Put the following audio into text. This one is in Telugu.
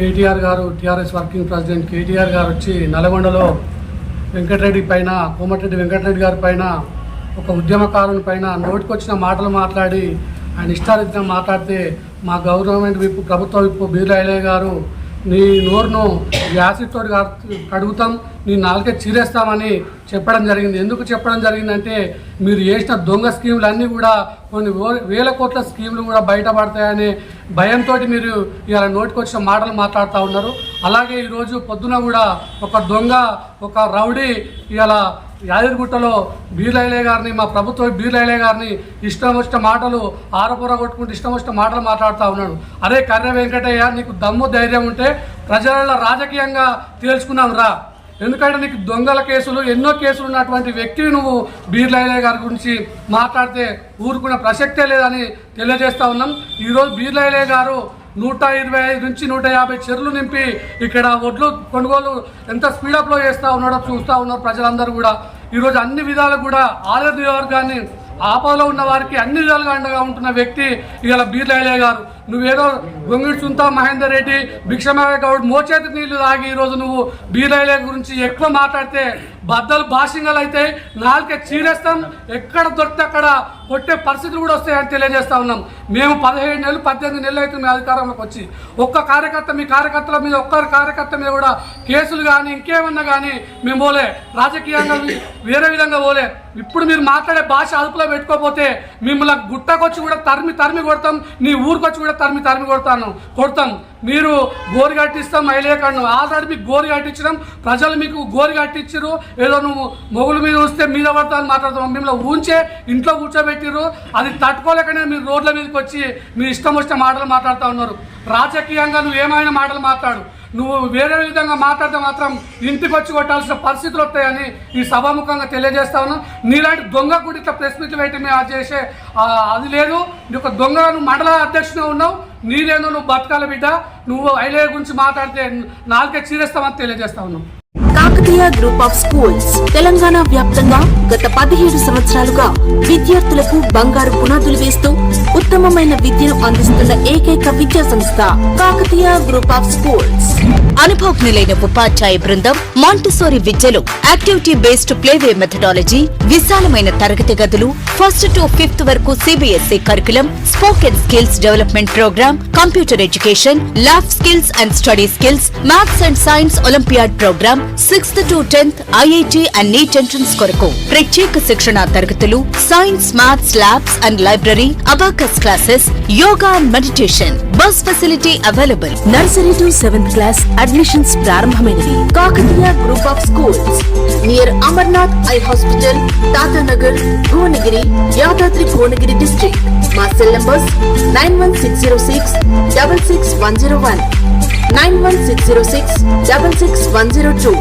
కేటీఆర్ గారు టీఆర్ఎస్ వర్కింగ్ ప్రెసిడెంట్ కేటీఆర్ గారు వచ్చి నల్గొండలో వెంకటరెడ్డి పైన కోమటిరెడ్డి వెంకటరెడ్డి గారి పైన ఒక ఉద్యమకారుని పైన నోటికొచ్చిన మాటలు మాట్లాడి ఆయన ఇష్టారీతిగా మాట్లాడితే మా గవర్నమెంట్ విప్పు ప్రభుత్వ విప్పు బీర్లాయలయ్య గారు నీ నోరును యాసిడ్ కడుగుతాం నీ నాలుకే చీరేస్తామని చెప్పడం జరిగింది. ఎందుకు చెప్పడం జరిగిందంటే మీరు చేసిన దొంగ స్కీములు అన్నీ కూడా కొన్ని వేల కోట్ల స్కీములు కూడా బయటపడతాయనే భయంతో మీరు ఇలా నోటికొచ్చిన మాటలు మాట్లాడుతూ ఉన్నారు. అలాగే ఈరోజు పొద్దున కూడా ఒక దొంగ ఒక రౌడీ ఇలా యాదగిరిగుట్టలో బీర్లైలే గారిని మా ప్రభుత్వ బీర్లైలే గారిని ఇష్టం వచ్చిన మాటలు ఆరపూర కొట్టుకుంటూ ఇష్టం వచ్చిన మాటలు మాట్లాడుతూ ఉన్నాడు. అరే కర్ర వెంకటయ్య నీకు దమ్ము ధైర్యం ఉంటే ప్రజల రాజకీయంగా తేల్చుకున్నాం రా ఎందుకంటే నీకు దొంగల కేసులు ఎన్నో కేసులు ఉన్నటువంటి వ్యక్తిని నువ్వు బీర్లైలే గారి గురించి మాట్లాడితే ఊరుకున్న ప్రసక్తే లేదని తెలియజేస్తా ఉన్నాం. ఈరోజు బీర్లయ్య గారు నూట ఇరవై ఐదు నుంచి నూట యాభై చెర్లు నింపి ఇక్కడ ఒడ్లు కొనుగోలు ఎంత స్పీడప్లో చేస్తూ ఉన్నాడో చూస్తూ ఉన్నారు ప్రజలందరూ కూడా. ఈరోజు అన్ని విధాలు కూడా ఆలయ నియోజకవర్గాన్ని ఆపదలో ఉన్న వారికి అన్ని విధాలుగా అండగా ఉంటున్న వ్యక్తి ఇవాళ బీర్లైలే గారు. నువ్వేదో గొంగిడి సుంతా మహేందర్ రెడ్డి భిక్షమే గౌడ్ మోచేతి నీళ్ళు తాగి ఈరోజు నువ్వు బీర్లైలే గురించి ఎక్కువ మాట్లాడితే బద్దలు భాషింగలు అయితే నాలుకే చీరేస్తాం. ఎక్కడ దొరికితే అక్కడ కొట్టే పరిస్థితులు కూడా వస్తాయని తెలియజేస్తా ఉన్నాం. మేము పదిహేడు నెలలు పద్దెనిమిది నెలలు అయితే మీ అధికారంలోకి వచ్చి ఒక్క కార్యకర్త మీ కార్యకర్తల మీద ఒక్క కార్యకర్త మీద కూడా కేసులు కానీ ఇంకేమన్నా కానీ మేము పోలే. రాజకీయంగా వేరే విధంగా పోలే. ఇప్పుడు మీరు మాట్లాడే భాష అదుపులో పెట్టుకోకపోతే మిమ్మల్ని గుట్టకొచ్చి కూడా తరిమి తరిమి కొడతాం. నీ ఊరికొచ్చి కూడా తరిమి తరిమి కొడతాను. కొడతాం. మీరు గోరు కట్టిస్తాం మైలేకండు ఆల్రెడీ మీకు గోరు కట్టించడం ప్రజలు మీకు గోరు కట్టించరు ఏదో నువ్వు మొగుల మీద వస్తే మీద పడతామని మాట్లాడతాం మిమ్మల్ని ఊంచే ఇంట్లో కూర్చోబెట్టిరు అది తట్టుకోలేకనే మీరు రోడ్ల మీదకి వచ్చి మీ ఇష్టం వచ్చిన మాటలు మాట్లాడుతూ ఉన్నారు. రాజకీయంగా నువ్వు ఏమైనా మాటలు మాట్లాడు. నువ్వు వేరే విధంగా మాట్లాడితే మాత్రం ఇంటికి వచ్చి కొట్టాల్సిన పరిస్థితులు వస్తాయని ఈ సభాముఖంగా తెలియజేస్తా ఉన్నాను నీలాంటి దొంగ కూడా ఇట్లా ప్రెస్ మీట్లు వేయటం మేము అది చేసే అది లేదు. నీ ఒక దొంగ నువ్వు మండల అధ్యక్షుడు ఉన్నావు. నీదేందో నువ్వు బతకాల బిడ్డ. నువ్వు ఐలే గురించి మాట్లాడితే నాలుగే చీరేస్తామని తెలియజేస్తా ఉన్నావు. Kakatiya group of schools. Telangana వ్యాప్తంగా గత పదిహేడు సంవత్సరాలుగా విద్యార్థులకు బంగారు పునాదులు వేస్తూ ఉత్తమమైన విద్యను అందిస్తున్న ఏకైక విద్యా సంస్థ కాకతీయ గ్రూప్ ఆఫ్ స్కూల్స్. అనుభవజ్ఞులైన ఉపాధ్యాయ బృందం మాంటిసోరి విద్యలో యాక్టివిటీ బేస్డ్ ప్లేవే మెథడాలజీ విశాలమైన తరగతి గదులు ఫస్ట్ టు ఫిఫ్త్ వరకు CBSE curriculum spoken skills development program computer education lab skills and study skills maths and science olympiad program sixth to tenth IIT and NEET entrance కొరకు ప్రత్యేక శిక్షణ తరగతులు science maths labs and library abacus classes yoga and meditation bus facility available nursery to seventh class admissions ప్రారంభమైనవి. Kakatiya group of schools near Amarnath eye hospital Tatanagar Bhuvanagiri Yadadri Bhuvanagiri district మా cell numbers nine one six zero six double six one zero one. Nine one six zero six double six one zero two.